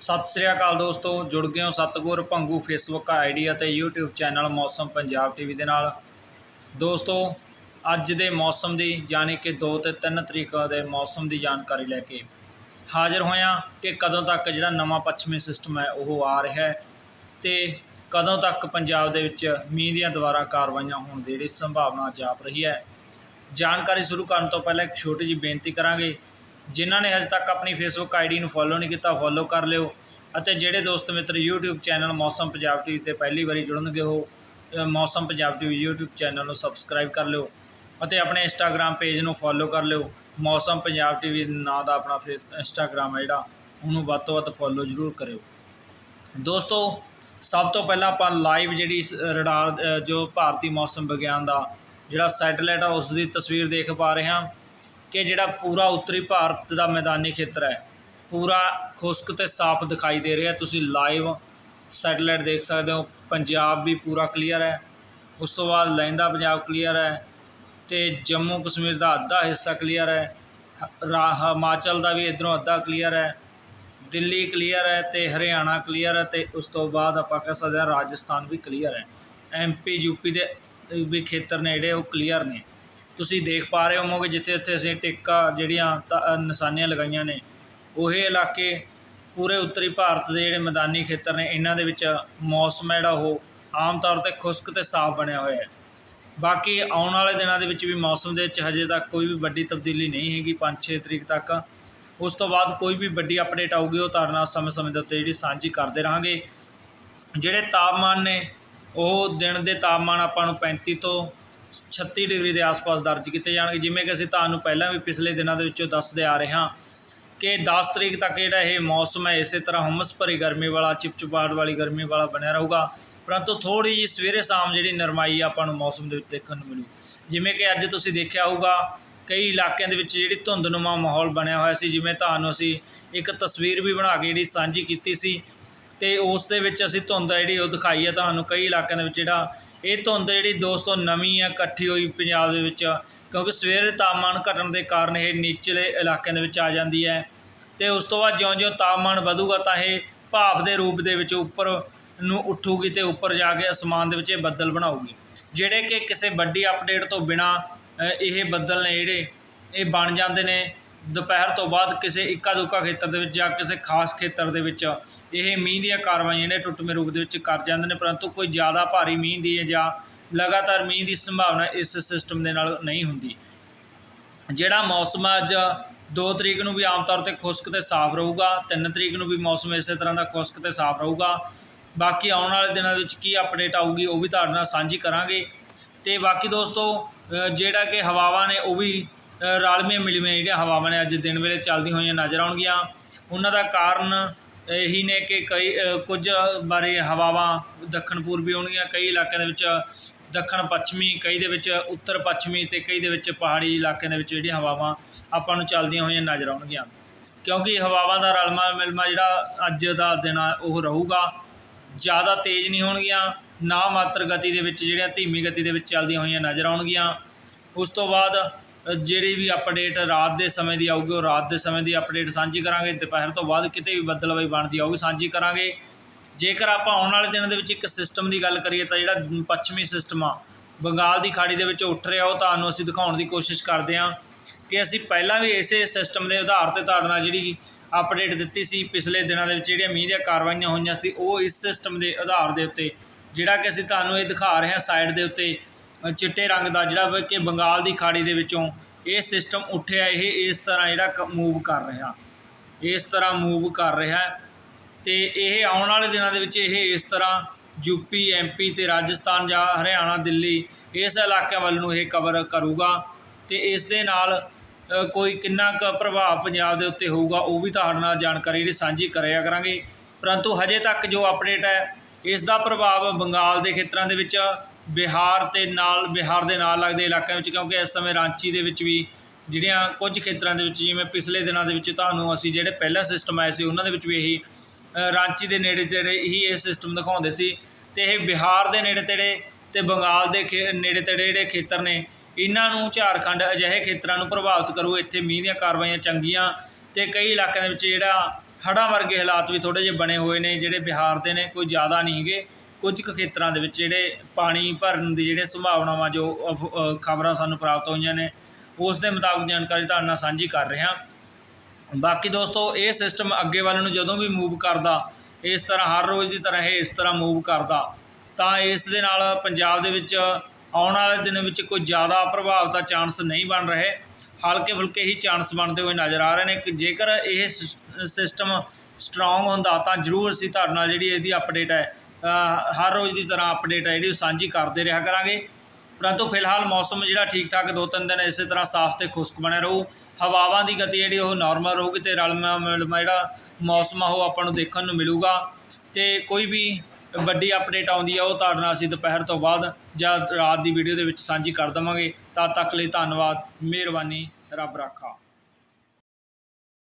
ਸਤਿ ਸ੍ਰੀ ਅਕਾਲ ਦੋਸਤੋ, ਜੁੜ ਗਏ ਹੋ ਸਤਗੁਰ ਭੰਗੂ ਫੇਸਬੁੱਕ ਆਈਡੀ ਅਤੇ YouTube channel Mausam Punjab TV ਦੇ ਨਾਲ। ਦੋਸਤੋ, ਅੱਜ ਦੇ ਮੌਸਮ ਦੀ ਯਾਨੀ ਕਿ 2 ਤੇ 3 ਤਰੀਕ ਦੇ ਮੌਸਮ ਦੀ ਜਾਣਕਾਰੀ ਲੈ ਕੇ ਹਾਜ਼ਰ ਹੋਇਆ ਕਿ ਕਦੋਂ ਤੱਕ ਜਿਹੜਾ ਨਵਾਂ ਪੱਛਮੀ ਸਿਸਟਮ ਹੈ, ਉਹ ਆ ਰਿਹਾ ਹੈ ਤੇ ਕਦੋਂ ਤੱਕ ਪੰਜਾਬ ਦੇ ਵਿੱਚ ਮੀਂਹ ਦੀਆਂ ਦੁਬਾਰਾ ਕਾਰਵਾਈਆਂ ਹੋਣ ਦੀ ਜਿਹੜੀ ਸੰਭਾਵਨਾ ਜਾਪ ਰਹੀ ਹੈ। ਜਾਣਕਾਰੀ ਸ਼ੁਰੂ ਕਰਨ ਤੋਂ ਪਹਿਲਾਂ ਇੱਕ ਛੋਟੀ ਜਿਹੀ ਬੇਨਤੀ ਕਰਾਂਗੇ ਜਿਨ੍ਹਾਂ ਨੇ ਹਜੇ ਤੱਕ ਆਪਣੀ ਫੇਸਬੁੱਕ ਆਈਡੀ ਨੂੰ ਫੋਲੋ ਨਹੀਂ ਕੀਤਾ ਫੋਲੋ ਕਰ ਲਿਓ ਅਤੇ ਜਿਹੜੇ ਦੋਸਤ ਮਿੱਤਰ YouTube channel Mausam Punjab TV ਤੇ ਪਹਿਲੀ ਵਾਰੀ ਜੁੜਨਗੇ, ਉਹ Mausam Punjab TV YouTube channel ਨੂੰ ਸਬਸਕ੍ਰਾਈਬ ਕਰ ਲਿਓ ਅਤੇ ਆਪਣੇ Instagram ਪੇਜ ਨੂੰ ਫੋਲੋ ਕਰ ਲਿਓ। ਮੌਸਮ ਪੰਜਾਬ ਟੀਵੀ ਨਾਂ ਦਾ ਆਪਣਾ ਫੇਸ Instagram ਹੈ ਜਿਹੜਾ, ਉਹਨੂੰ ਵੱਧ ਤੋਂ ਵੱਧ ਫੋਲੋ ਜ਼ਰੂਰ ਕਰਿਓ। ਦੋਸਤੋ, ਸਭ ਤੋਂ ਪਹਿਲਾਂ ਆਪਾਂ ਲਾਈਵ ਜਿਹੜੀ ਰਡਾਰ ਜੋ ਭਾਰਤੀ ਮੌਸਮ ਵਿਗਿਆਨ ਦਾ ਜਿਹੜਾ ਸੈਟੇਲਾਈਟ ਆ ਉਸ ਦੀ ਤਸਵੀਰ ਦੇਖ ਪਾ ਰਹੇ ਹਾਂ। ਕਿ ਜਿਹੜਾ ਪੂਰਾ ਉੱਤਰੀ ਭਾਰਤ ਦਾ ਮੈਦਾਨੀ ਖੇਤਰ ਹੈ, ਪੂਰਾ ਖੁਸ਼ਕ ਤੇ ਸਾਫ਼ ਦਿਖਾਈ ਦੇ ਰਿਹਾ। ਤੁਸੀਂ ਲਾਈਵ ਸੈਟੇਲਾਈਟ ਦੇਖ ਸਕਦੇ ਹੋ, ਪੰਜਾਬ ਵੀ ਪੂਰਾ ਕਲੀਅਰ ਹੈ। ਉਸ ਤੋਂ ਬਾਅਦ ਲਹਿੰਦਾ ਪੰਜਾਬ ਕਲੀਅਰ ਹੈ ਤੇ ਜੰਮੂ ਕਸ਼ਮੀਰ ਦਾ ਅੱਧਾ ਹਿੱਸਾ ਕਲੀਅਰ ਹੈ। ਹਿਮਾਚਲ ਦਾ ਵੀ ਇਧਰੋਂ ਅੱਧਾ ਕਲੀਅਰ ਹੈ। ਦਿੱਲੀ ਕਲੀਅਰ ਹੈ ਤੇ ਹਰਿਆਣਾ ਕਲੀਅਰ ਹੈ ਤੇ ਉਸ ਤੋਂ ਬਾਅਦ ਆਪਾਂ ਕਹਿ ਸਕਦੇ ਹਾਂ ਰਾਜਸਥਾਨ ਵੀ ਕਲੀਅਰ ਹੈ। ਐਮਪੀ ਯੂਪੀ ਦੇ ਵੀ ਖੇਤਰ ਨੇ ਜਿਹੜੇ ਉਹ ਕਲੀਅਰ ਨੇ। ਤੁਸੀਂ ਦੇਖ ਪਾ ਰਹੇ ਹੋਵੋਗੇ ਜਿੱਥੇ ਜਿੱਥੇ ਅਸੀਂ ਟਿੱਕਾ ਜਿਹੜੀਆਂ ਤ- ਨਿਸ਼ਾਨੀਆਂ ਲਗਾਈਆਂ ਨੇ, ਉਹ ਇਲਾਕੇ ਪੂਰੇ ਉੱਤਰੀ ਭਾਰਤ ਦੇ ਜਿਹੜੇ ਮੈਦਾਨੀ ਖੇਤਰ ਨੇ, ਇਹਨਾਂ ਦੇ ਵਿੱਚ ਮੌਸਮ ਹੈ ਜਿਹੜਾ ਉਹ ਆਮ ਤੌਰ ਤੇ ਖੁਸ਼ਕ ਤੇ ਸਾਫ਼ ਬਣਿਆ ਹੋਇਆ ਹੈ। ਬਾਕੀ ਆਉਣ ਵਾਲੇ ਦਿਨਾਂ ਦੇ ਵਿੱਚ ਵੀ ਮੌਸਮ ਦੇ ਵਿੱਚ ਹਜੇ ਤੱਕ ਕੋਈ ਵੀ ਵੱਡੀ ਤਬਦੀਲੀ ਨਹੀਂ ਹੈਗੀ 5-6 ਤਰੀਕ ਤੱਕ। ਉਸ ਤੋਂ ਬਾਅਦ ਕੋਈ ਵੀ ਵੱਡੀ ਅਪਡੇਟ ਆਊਗੀ, ਉਹ ਤੁਹਾਡੇ ਨਾਲ ਸਮੇਂ-ਸਮੇਂ ਦੇ ਉੱਤੇ ਜਿਹੜੀ ਸਾਂਝੀ ਕਰਦੇ ਰਹਾਂਗੇ। ਜਿਹੜੇ ਤਾਪਮਾਨ ਨੇ, ਉਹ ਦਿਨ ਦੇ ਤਾਪਮਾਨ ਆਪਾਂ ਨੂੰ 35 ਤੋਂ 36 ਡਿਗਰੀ ਦੇ ਆਸ-ਪਾਸ ਦਰਜ ਕੀਤੇ ਜਾਣਗੇ। ਜਿਵੇਂ ਕਿ ਅਸੀਂ ਤੁਹਾਨੂੰ ਪਹਿਲਾਂ ਵੀ ਪਿਛਲੇ ਦਿਨਾਂ ਦੇ ਵਿੱਚੋਂ ਦੱਸਦੇ ਆ ਰਹੇ ਹਾਂ ਕਿ 10 ਤਰੀਕ ਤੱਕ ਜਿਹੜਾ ਇਹ ਮੌਸਮ ਹੈ, ਇਸੇ ਤਰ੍ਹਾਂ ਹੁਮਸ ਭਰੀ ਗਰਮੀ ਵਾਲਾ ਚਿਪਚਿਪਾਹਟ ਵਾਲੀ ਗਰਮੀ ਵਾਲਾ ਬਣਿਆ ਰਹੂਗਾ। ਪਰੰਤੂ ਥੋੜੀ ਜਿਹੀ ਸਵੇਰੇ ਸ਼ਾਮ ਜਿਹੜੀ ਨਰਮਾਈ ਆਪਾਂ ਨੂੰ ਮੌਸਮ ਦੇ ਵਿੱਚ ਦੇਖਣ ਨੂੰ ਮਿਲੂ। ਜਿਵੇਂ ਕਿ ਅੱਜ ਤੁਸੀਂ ਦੇਖਿਆ ਹੋਊਗਾ, ਕਈ ਇਲਾਕਿਆਂ ਦੇ ਵਿੱਚ ਜਿਹੜੀ ਧੁੰਦਨੁਮਾ ਮਾਹੌਲ ਬਣਿਆ ਹੋਇਆ ਸੀ। ਜਿਵੇਂ ਤੁਹਾਨੂੰ ਅਸੀਂ ਇੱਕ ਤਸਵੀਰ ਵੀ ਬਣਾ ਕੇ ਜਿਹੜੀ ਸਾਂਝੀ ਕੀਤੀ ਸੀ ਤੇ ਉਸ ਦੇ ਵਿੱਚ ਅਸੀਂ ਧੁੰਦ ਆ ਜਿਹੜੀ ਉਹ ਦਿਖਾਈ ਹੈ। ਤੁਹਾਨੂੰ ਕਈ ਇਲਾਕਿਆਂ ਦੇ ਵਿੱਚ ਜਿਹੜਾ ਇਹ ਧੁੰਦ ਜਿਹੜੀ ਦੋਸਤੋ ਨਵੀਂ ਆ, ਇਕੱਠੀ ਹੋਈ ਪੰਜਾਬ ਦੇ ਵਿੱਚ, ਕਿਉਂਕਿ ਸਵੇਰੇ ਤਾਪਮਾਨ ਘਟਣ ਦੇ ਕਾਰਨ ਇਹ ਨੀਚਲੇ ਇਲਾਕਿਆਂ ਦੇ ਵਿੱਚ ਆ ਜਾਂਦੀ ਹੈ ਤੇ ਉਸ ਤੋਂ ਬਾਅਦ ਜਿਉਂ-ਜਿਉਂ ਤਾਪਮਾਨ ਵਧੂਗਾ ਤਾਂ ਇਹ ਭਾਪ ਦੇ ਰੂਪ ਦੇ ਵਿੱਚ ਉੱਪਰ ਨੂੰ ਉੱਠੂਗੀ ਤੇ ਉੱਪਰ ਜਾ ਕੇ ਅਸਮਾਨ ਦੇ ਵਿੱਚ ਇਹ ਬੱਦਲ ਬਣਾਊਗੀ। ਜਿਹੜੇ ਕਿ ਕਿਸੇ ਵੱਡੀ ਅਪਡੇਟ ਤੋਂ ਬਿਨਾ ਇਹ ਬੱਦਲ ਨੇ ਜਿਹੜੇ, ਇਹ ਬਣ ਜਾਂਦੇ ਨੇ। ਦੁਪਹਿਰ ਤੋਂ ਬਾਅਦ ਕਿਸੇ ਇੱਕਾ ਦੁੱਕਾ ਖੇਤਰ ਦੇ ਵਿੱਚ ਜਾਂ ਕਿਸੇ ਖਾਸ ਖੇਤਰ ਦੇ ਵਿੱਚ ਇਹ ਮੀਂਹ ਦੀਆਂ ਕਾਰਵਾਈਆਂ ਨੇ ਟੁੱਟਵੇਂ ਰੂਪ ਦੇ ਵਿੱਚ ਕਰ ਜਾਂਦੇ ਨੇ, ਪਰੰਤੂ ਕੋਈ ਜ਼ਿਆਦਾ ਭਾਰੀ ਮੀਂਹ ਦੀ ਜਾਂ ਲਗਾਤਾਰ ਮੀਂਹ ਦੀ ਸੰਭਾਵਨਾ ਇਸ ਸਿਸਟਮ ਦੇ ਨਾਲ ਨਹੀਂ ਹੁੰਦੀ। ਜਿਹੜਾ ਮੌਸਮ ਆ ਅੱਜ 2 ਤਰੀਕ ਨੂੰ ਵੀ ਆਮ ਤੌਰ ਤੇ ਖੁਸ਼ਕ ਤੇ ਸਾਫ਼ ਰਹੂਗਾ 3 ਤਰੀਕ ਨੂੰ ਵੀ ਮੌਸਮ ਇਸੇ ਤਰ੍ਹਾਂ ਦਾ ਖੁਸ਼ਕ ਤੇ ਸਾਫ਼ ਰਹੂਗਾ। ਬਾਕੀ ਆਉਣ ਵਾਲੇ ਦਿਨਾਂ ਵਿੱਚ ਕੀ ਅਪਡੇਟ ਆਊਗੀ ਉਹ ਵੀ ਤੁਹਾਡੇ ਨਾਲ ਸਾਂਝੀ ਕਰਾਂਗੇ। ਤੇ ਬਾਕੀ ਦੋਸਤੋ ਜਿਹੜਾ ਕਿ ਹਵਾਵਾਂ ਨੇ ਉਹ ਵੀ ਅ, ਰਲਮੀਆਂ ਜਿਹੜੀਆਂ ਹਵਾਵਾਂ ਨੇ ਅੱਜ ਦਿਨ ਵੇਲੇ ਚੱਲਦੀਆਂ ਹੋਈਆਂ ਨਜ਼ਰ ਆਉਣਗੀਆਂ। ਉਹਨਾਂ ਦਾ ਕਾਰਨ ਇਹੀ ਨੇ ਕਿ ਕਈ ਕੁਝ ਬਾਰੇ ਹਵਾਵਾਂ ਦੱਖਣ ਪੂਰਬੀ ਹੋਣਗੀਆਂ ਕਈ ਇਲਾਕਿਆਂ ਦੇ ਵਿੱਚ ਦੱਖਣ ਪੱਛਮੀ ਕਈ ਦੇ ਵਿੱਚ ਉੱਤਰ ਪੱਛਮੀ ਤੇ ਕਈ ਦੇ ਵਿੱਚ ਪਹਾੜੀ ਇਲਾਕਿਆਂ ਦੇ ਵਿੱਚ ਜਿਹੜੀਆਂ ਹਵਾਵਾਂ ਆਪਾਂ ਨੂੰ ਚੱਲਦੀਆਂ ਹੋਈਆਂ ਨਜ਼ਰ ਆਉਣਗੀਆਂ। ਕਿਉਂਕਿ ਹਵਾਵਾਂ ਦਾ ਰਲਮਾ ਮਿਲਮਾ ਜਿਹੜਾ ਅੱਜ ਦਾ ਦਿਨ ਆ ਉਹ ਰਹੂਗਾ। ਜ਼ਿਆਦਾ ਤੇਜ਼ ਨਹੀਂ ਹੋਣਗੀਆਂ ਨਾ ਮਾਤਰ ਗਤੀ ਦੇ ਵਿੱਚ ਜਿਹੜੀਆਂ ਧੀਮੀ ਗਤੀ ਦੇ ਵਿੱਚ ਚੱਲਦੀਆਂ ਹੋਈਆਂ ਨਜ਼ਰ ਆਉਣਗੀਆਂ। ਉਸ ਤੋਂ ਬਾਅਦ ਜਿਹੜੀ ਵੀ ਅਪਡੇਟ ਰਾਤ ਦੇ ਸਮੇਂ ਦੀ ਆਊਗੀ, ਉਹ ਰਾਤ ਦੇ ਸਮੇਂ ਦੀ ਅਪਡੇਟ ਸਾਂਝੀ ਕਰਾਂਗੇ। ਦੁਪਹਿਰ ਤੋਂ ਬਾਅਦ ਕਿਤੇ ਵੀ ਬੱਦਲਵਾਈ ਬਣਦੀ ਆਊਗੀ, ਸਾਂਝੀ ਕਰਾਂਗੇ। ਜੇਕਰ ਆਪਾਂ ਆਉਣ ਵਾਲੇ ਦਿਨਾਂ ਦੇ ਵਿੱਚ ਇੱਕ ਸਿਸਟਮ ਦੀ ਗੱਲ ਕਰੀਏ ਤਾਂ ਜਿਹੜਾ ਪੱਛਮੀ ਸਿਸਟਮ ਆ, ਬੰਗਾਲ ਦੀ ਖਾੜੀ ਦੇ ਵਿੱਚ ਉੱਠ ਰਿਹਾ, ਉਹ ਤੁਹਾਨੂੰ ਅਸੀਂ ਦਿਖਾਉਣ ਦੀ ਕੋਸ਼ਿਸ਼ ਕਰਦੇ ਹਾਂ ਕਿ ਅਸੀਂ ਪਹਿਲਾਂ ਵੀ ਇਸੇ ਸਿਸਟਮ ਦੇ ਆਧਾਰ ਤੇ ਤੁਹਾਡੇ ਨਾਲ ਜਿਹੜੀ ਅਪਡੇਟ ਦਿੱਤੀ ਸੀ, ਪਿਛਲੇ ਦਿਨਾਂ ਦੇ ਵਿੱਚ ਜਿਹੜੀਆਂ ਮੀਂਹ ਦੀਆਂ ਕਾਰਵਾਈਆਂ ਹੋਈਆਂ ਸੀ, ਉਹ ਇਸ ਸਿਸਟਮ ਦੇ ਆਧਾਰ ਦੇ ਉੱਤੇ, ਜਿਹੜਾ ਕਿ ਅਸੀਂ ਤੁਹਾਨੂੰ ਇਹ ਦਿਖਾ ਰਹੇ ਹਾਂ ਸਾਈਡ ਦੇ ਉੱਤੇ। ਚਿੱਟੇ ਰੰਗ ਦਾ ਜਿਹੜਾ ਕਿ ਬੰਗਾਲ ਦੀ ਖਾੜੀ ਦੇ ਵਿੱਚੋਂ ਇਹ ਸਿਸਟਮ ਉੱਠਿਆ, ਇਹ ਇਸ ਤਰ੍ਹਾਂ ਜਿਹੜਾ ਮੂਵ ਕਰ ਰਿਹਾ। ਇਸ ਤਰ੍ਹਾਂ ਮੂਵ ਕਰ ਰਿਹਾ ਹੈ। ਤੇ ਇਹ ਆਉਣ ਵਾਲੇ ਦਿਨਾਂ ਦੇ ਵਿੱਚ ਇਹ ਇਸ ਤਰ੍ਹਾਂ ਯੂਪੀ ਐਮਪੀ ਤੇ ਰਾਜਸਥਾਨ ਜਾਂ ਹਰਿਆਣਾ, ਦਿੱਲੀ ਇਸ ਇਲਾਕਿਆਂ ਵੱਲ ਨੂੰ ਇਹ ਕਵਰ ਕਰੂਗਾ। ਤੇ ਇਸ ਦੇ ਨਾਲ ਕੋਈ ਕਿੰਨਾ ਕੁ ਪ੍ਰਭਾਵ ਪੰਜਾਬ ਦੇ ਉੱਤੇ ਹੋਊਗਾ, ਉਹ ਵੀ ਤੁਹਾਡੇ ਨਾਲ ਜਾਣਕਾਰੀ ਜਿਹੜੀ ਸਾਂਝੀ ਕਰਿਆ ਕਰਾਂਗੇ। ਪਰੰਤੂ ਹਜੇ ਤੱਕ ਜੋ ਅਪਡੇਟ ਹੈ, ਇਸ ਦਾ ਪ੍ਰਭਾਵ ਬੰਗਾਲ ਦੇ ਖੇਤਰਾਂ ਦੇ ਵਿੱਚ ਬਿਹਾਰ ਅਤੇ ਨਾਲ ਬਿਹਾਰ ਦੇ ਨਾਲ ਲੱਗਦੇ ਇਲਾਕਿਆਂ ਵਿੱਚ ਕਿਉਂਕਿ ਇਸ ਸਮੇਂ ਰਾਂਚੀ ਦੇ ਵਿੱਚ ਵੀ ਜਿਹੜੀਆਂ ਕੁਝ ਖੇਤਰਾਂ ਦੇ ਵਿੱਚ ਜਿਵੇਂ ਪਿਛਲੇ ਦਿਨਾਂ ਦੇ ਵਿੱਚ ਤੁਹਾਨੂੰ ਅਸੀਂ ਜਿਹੜੇ ਪਹਿਲਾ ਸਿਸਟਮ ਆਏ ਸੀ ਉਹਨਾਂ ਦੇ ਵਿੱਚ ਵੀ ਇਹੀ ਅ, ਰਾਂਚੀ ਦੇ ਨੇੜੇ ਤੇੜੇ ਹੀ ਇਹ ਸਿਸਟਮ ਦਿਖਾਉਂਦੇ ਸੀ। ਤੇ ਇਹ ਬਿਹਾਰ ਦੇ ਨੇੜੇ ਤੇੜੇ ਤੇ ਬੰਗਾਲ ਦੇ ਖੇ- ਨੇੜੇ ਤੇੜੇ ਜਿਹੜੇ ਖੇਤਰ ਨੇ ਇਹਨਾਂ ਨੂੰ ਝਾਰਖੰਡ ਅਜਿਹੇ ਖੇਤਰਾਂ ਨੂੰ ਪ੍ਰਭਾਵਿਤ ਕਰੂ ਇੱਥੇ ਮੀਂਹ ਦੀਆਂ ਕਾਰਵਾਈਆਂ ਚੰਗੀਆਂ ਤੇ ਕਈ ਇਲਾਕਿਆਂ ਦੇ ਵਿੱਚ ਜਿਹੜਾ ਹੜ੍ਹਾਂ ਵਰਗੇ ਹਾਲਾਤ ਵੀ ਥੋੜ੍ਹੇ ਜਿਹੇ ਬਣੇ ਹੋਏ ਨੇ ਜਿਹੜੇ ਬਿਹਾਰ ਦੇ ਨੇ ਕੋਈ ਜ਼ਿਆਦਾ ਨਹੀਂ ਹੈਗੇ। ਕੁਝ ਕੁ ਖੇਤਰਾਂ ਦੇ ਵਿੱਚ ਜਿਹੜੇ ਪਾਣੀ ਭਰਨ ਦੀ ਜਿਹੜੇ ਸੰਭਾਵਨਾਵਾਂ ਜੋ ਖਬਰਾਂ ਸਾਨੂੰ ਪ੍ਰਾਪਤ ਹੋਈਆਂ ਨੇ, ਉਸ ਦੇ ਮੁਤਾਬਕ ਜਾਣਕਾਰੀ ਤੁਹਾਡੇ ਨਾਲ ਸਾਂਝੀ ਕਰ ਰਿਹਾ। ਬਾਕੀ ਦੋਸਤੋ, ਇਹ ਸਿਸਟਮ ਅੱਗੇ ਵੱਲ ਨੂੰ ਜਦੋਂ ਵੀ ਮੂਵ ਕਰਦਾ, ਇਸ ਤਰ੍ਹਾਂ ਹਰ ਰੋਜ਼ ਦੀ ਤਰ੍ਹਾਂ ਇਹ ਇਸ ਤਰ੍ਹਾਂ ਮੂਵ ਕਰਦਾ, ਤਾਂ ਇਸ ਦੇ ਨਾਲ ਪੰਜਾਬ ਦੇ ਵਿੱਚ ਆਉਣ ਵਾਲੇ ਦਿਨਾਂ ਵਿੱਚ ਕੋਈ ਜ਼ਿਆਦਾ ਪ੍ਰਭਾਵ ਦਾ ਚਾਂਸ ਨਹੀਂ ਬਣ ਰਹੇ। ਹਲਕੇ ਫੁਲਕੇ ਹੀ ਚਾਂਸ ਬਣਦੇ ਹੋਏ ਨਜ਼ਰ ਆ ਰਹੇ ਨੇ ਕਿ ਜੇਕਰ ਇਹ ਸਿਸਟਮ ਸਟਰੋਂਗ ਹੁੰਦਾ ਤਾਂ ਜ਼ਰੂਰ ਅਸੀਂ ਤੁਹਾਡੇ ਨਾਲ ਜਿਹੜੀ ਇਹਦੀ ਅਪਡੇਟ ਹੈ ਹਰ ਰੋਜ਼ ਦੀ ਤਰ੍ਹਾਂ ਅਪਡੇਟ ਹੈ ਜਿਹੜੀ ਉਹ ਸਾਂਝੀ ਕਰਦੇ ਰਿਹਾ ਕਰਾਂਗੇ। ਪਰੰਤੂ ਫਿਲਹਾਲ ਮੌਸਮ ਜਿਹੜਾ ਠੀਕ ਠਾਕ ਦੋ ਤਿੰਨ ਦਿਨ ਇਸੇ ਤਰ੍ਹਾਂ ਸਾਫ਼ ਤੇ ਖੁਸ਼ਕ ਬਣਿਆ ਰਹੂ। ਹਵਾਵਾਂ ਦੀ ਗਤੀ ਜਿਹੜੀ ਉਹ ਨਾਰਮਲ ਰਹੂਗੀ ਤੇ ਰਲਮਾ ਮਿਲਮਾ ਜਿਹੜਾ ਮੌਸਮ ਆ ਉਹ ਆਪਾਂ ਨੂੰ ਦੇਖਣ ਨੂੰ ਮਿਲੂਗਾ। ਤੇ ਕੋਈ ਵੀ ਵੱਡੀ ਅਪਡੇਟ ਆਉਂਦੀ ਆ, ਉਹ ਤੁਹਾਡੇ ਨਾਲ ਅਸੀਂ ਦੁਪਹਿਰ ਤੋਂ ਬਾਅਦ ਜਾਂ ਰਾਤ ਦੀ ਵੀਡੀਓ ਦੇ ਵਿੱਚ ਸਾਂਝੀ ਕਰ ਦੇਵਾਂਗੇ। ਤਦ ਤੱਕ ਲਈ ਧੰਨਵਾਦ, ਮਿਹਰਬਾਨੀ, ਰੱਬ ਰਾਖਾ।